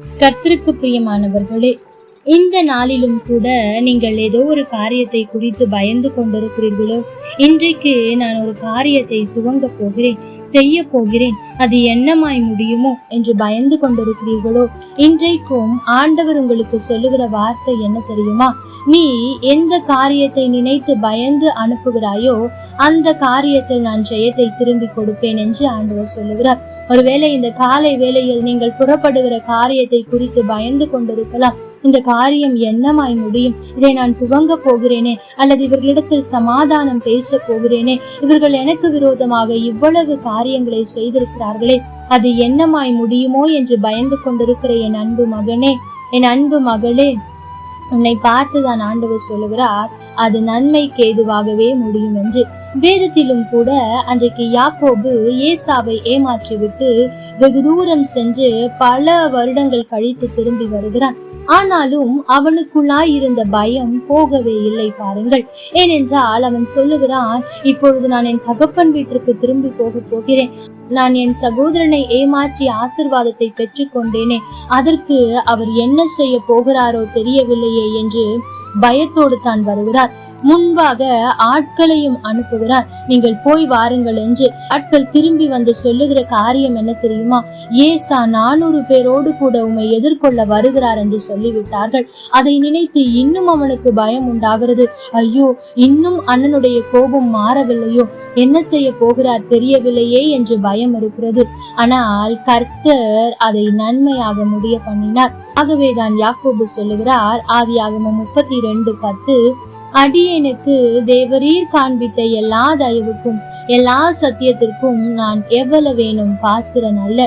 கர்த்தருக்கு பிரியமானவர்களே இந்த நாளிலும் கூட நீங்கள் ஏதோ ஒரு காரியத்தை குறித்து பயந்து கொண்டிருக்கிறீர்களோ? இன்றைக்கு நான் ஒரு காரியத்தை துவங்க போகிறேன். செய்ய போகிறேன் அது என்னமாய் முடியுமோ என்று பயந்து கொண்டிருக்கிறீர்களோ? இன்றைக்கும் ஆண்டவர் உங்களுக்கு சொல்லுகிற வார்த்தை என்ன தெரியுமா? நீ எந்த காரியத்தை நினைத்து பயந்து அனுப்புகிறாயோ அந்த காரியத்தில் நான் ஜெயத்தை திரும்பி கொடுப்பேன் என்று ஆண்டவர் சொல்லுகிறார். ஒருவேளை இந்த காலை வேளையில் நீங்கள் புறப்படுகிற காரியத்தை குறித்து பயந்து கொண்டிருக்கலாம். இந்த காரியம் என்னமாய் முடியும்? இதை நான் துவங்க போகிறேனே அல்லது இவர்களிடத்தில் சமாதானம் பேச போகிறேனே? இவர்கள் எனக்கு விரோதமாக இவ்வளவு காரியங்களை செய்திருக்கிறார்களே அது என்னமாய் முடியுமோ என்று பயந்து கொண்டிருக்கிற என் அன்பு மகனே என் அன்பு மகளே உன்னை பார்த்துதான் ஆண்டவர் சொல்லுகிறார் அது நன்மைக்கு ஏதுவாகவே முடியும் என்று வேதத்திலும் கூட அன்றைக்கு யாக்கோபு ஏசாவை ஏமாற்றிவிட்டு வெகு தூரம் சென்று பல வருடங்கள் கழித்து திரும்பி வருகிறான். ஆனாலும் அவனுக்குள்ளாய் இருந்த பயம் போகவே இல்லை பாருங்கள். ஏனென்றால் அவன் சொல்லுகிறான் இப்பொழுது நான் என் தகப்பன் வீட்டிற்கு திரும்பி போக போகிறேன். நான் என் சகோதரனை ஏமாற்றி ஆசிர்வாதத்தை பெற்றுக்கொண்டேனே அதற்கு அவர் என்ன செய்ய போகிறாரோ தெரியவில்லையே என்று பயத்தோடு தான் வருகிறார். முன்பாக ஆட்களையும் அனுப்புகிறார். நீங்கள் போய் வாருங்கள் என்று ஆட்கள் திரும்பி வந்து சொல்லுகிற காரியம் என்ன தெரியுமா? ஏசா நானூறு பேரோடு கூட உமை எதிர்கொள்ள வருகிறார் என்று சொல்லிவிட்டார்கள். அதை நினைத்து இன்னும் அவனுக்கு பயம் உண்டாகிறது. ஐயோ இன்னும் அண்ணனுடைய கோபம் மாறவில்லையோ? என்ன செய்ய போகிறார் தெரியவில்லையே என்று பயம் இருக்கிறது. ஆனால் கர்த்தர் அதை நன்மையாக முடிய பண்ணினார். ஆகவேதான் யாக்கோபு சொல்லுகிறார் ஆதியாகமம் முப்பத்தி ரெண்டு பத்து. அடியனுக்கு தேவரீர் காண்பித்த எல்லா தயவுக்கும் எல்லா சத்தியத்திற்கும் நான் எவ்வளவேனும் பாத்திரன் அல்ல.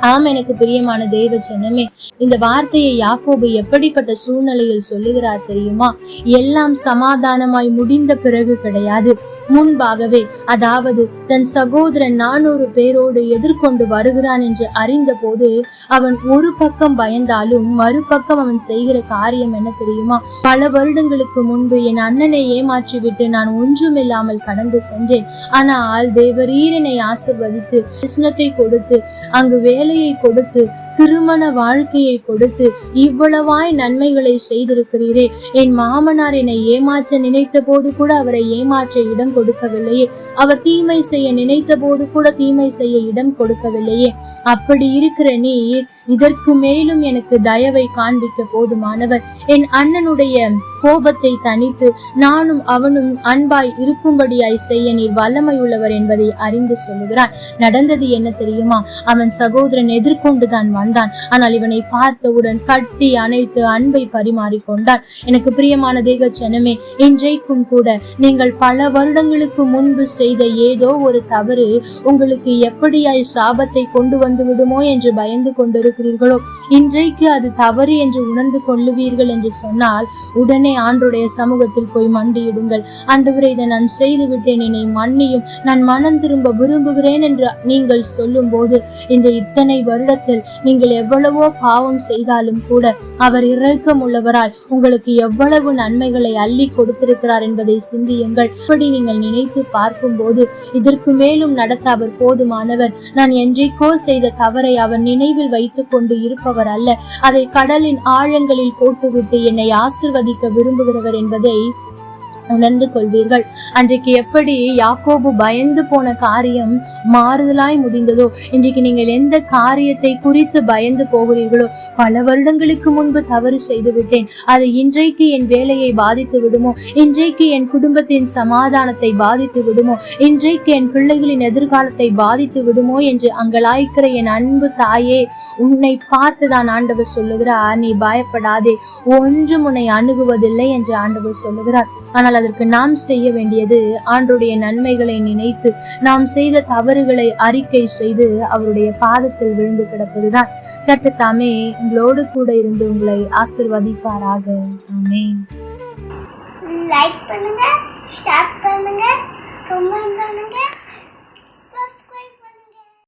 ஆம் எனக்கு பிரியமான தெய்வ ஜனமே இந்த வார்த்தையை யாக்கோபு எப்படிப்பட்ட சூழ்நிலையில் சொல்லுகிறார் தெரியுமா? எல்லாம் சமாதானமாய் முடிந்த பிறகு கிடையாது. முன்பாகவே அதாவது தன் சகோதரன் நானூறு பேரோடு எதிர்கொண்டு வருகிறான் என்று அறிந்த போது அவன் ஒரு பக்கம் பயந்தாலும் மறுபக்கம் அவன் செய்கிற காரியம் என்ன தெரியுமா? பல வருடங்களுக்கு முன்பு என் அண்ணனை ஏமாற்றிவிட்டு நான் ஒன்றுமில்லாமல் கடந்து சென்றேன். ஆனால் தேவரீரனை ஆசிர்வதித்து கிருஷ்ணத்தை கொடுத்து அங்கு வே வேலையை கொடுத்து திருமண வாழ்க்கையை கொடுத்து இவ்வளவாய் நன்மைகளை செய்திருக்கிறீரே. என் மாமனார் என்னை ஏமாற்ற நினைத்த போது கூட அவரை ஏமாற்ற இடம் கொடுக்கவில்லையே. அவர் தீமை செய்ய நினைத்த போது கூட தீமை செய்ய இடம் கொடுக்கவில்லையே. அப்படி இருக்கிற நீர் இதற்கு மேலும் எனக்கு தயவை காண்பிக்க போதுமானவர். என் அண்ணனுடைய கோபத்தை தனித்து நானும் அவனும் அன்பாய் இருக்கும்படியாய் செய்ய நீர் வல்லமை உள்ளவர் என்பதை அறிந்து சொல்லுகிறான் நடந்தது என்ன தெரியுமா? அவன் சகோதர சகோதரன் எதிர்கொண்டுதான் வந்தான். ஆனால் இவனை பார்த்தவுடன் கட்டி அணைத்து அன்பை பரிமாறிக்கொண்டான். எனக்கு பிரியமான தெய்வ ஜனமே இன்றைக்கும் கூட நீங்கள் பல வருடங்களுக்கு முன்பு செய்த ஏதோ ஒரு தவறு உங்களுக்கு எப்படியாய் சாபத்தை கொண்டு வந்து விடுமோ என்று பயந்து கொண்டிருக்கிறீர்களோ? இன்றைக்கு அது தவறு என்று உணர்ந்து கொள்ளுவீர்கள் என்று சொன்னால் உடனே ஆண்டுடைய சமூகத்தில் போய் மண்டியிடுங்கள். ஆண்டவரே இதை நான் செய்து விட்டேன் என்னை மன்னியும். நான் மனம் திரும்ப விரும்புகிறேன் என்று நீங்கள் சொல்லும் போது இந்த இத்தனை வருடத்தில் நீங்கள் எவ்வளவோ பாவம் செய்தாலும் கூட அவர் இறக்கம் உள்ளவராய் உங்களுக்கு எவ்வளவு நன்மைகளை அள்ளி கொடுத்திருக்கிறார் என்பதை சிந்தியுங்கள். இப்படி நீங்கள் நினைத்து பார்க்கும் போது இதற்கு மேலும் நடத்த அவர் போதுமானவர். நான் என்றைக்கோ செய்த தவறை அவர் நினைவில் வைத்துக் கொண்டு இருப்பவர் அல்ல. அதை கடலின் ஆழங்களில் போட்டுவிட்டு என்னை ஆசிர்வதிக்க விரும்புகிறவர் என்பதை உணர்ந்து கொள்வீர்கள். அன்றைக்கு எப்படி யாக்கோபு பயந்து போன காரியம் மாறுதலாய் முடிந்ததோ இன்றைக்கு நீங்கள் எந்த காரியத்தை குறித்து பயந்து போகிறீர்களோ பல வருடங்களுக்கு முன்பு தவறு செய்து விட்டேன். அது இன்றைக்கு என் வேலையை பாதித்து விடுமோ? இன்றைக்கு என் குடும்பத்தின் சமாதானத்தை பாதித்து விடுமோ? இன்றைக்கு என் பிள்ளைகளின் எதிர்காலத்தை பாதித்து விடுமோ? என்று அங்கலாய்க்கிற என் அன்பு தாயே உன்னை பார்த்துதான் ஆண்டவர் சொல்லுகிறார். நீ பயப்படாதே ஒன்றும் உன்னை அணுகுவதில்லை என்று ஆண்டவர் சொல்லுகிறார். ஆனால் அதற்கு நாம் செய்ய வேண்டியது ஆண்டுடைய நன்மைகளை நினைத்து நாம் செய்த தவறுகளை அறிக்கை செய்து அவருடைய பாதத்தில் விழுந்து கிடப்பதுதான். கட்டத்தாமே தாமே உங்களோடு கூட இருந்து உங்களை ஆசிர்வதிப்பாராக. ஆமே லைக் பண்ணுங்க ஷேர் பண்ணுங்க கமெண்ட் பண்ணுங்க.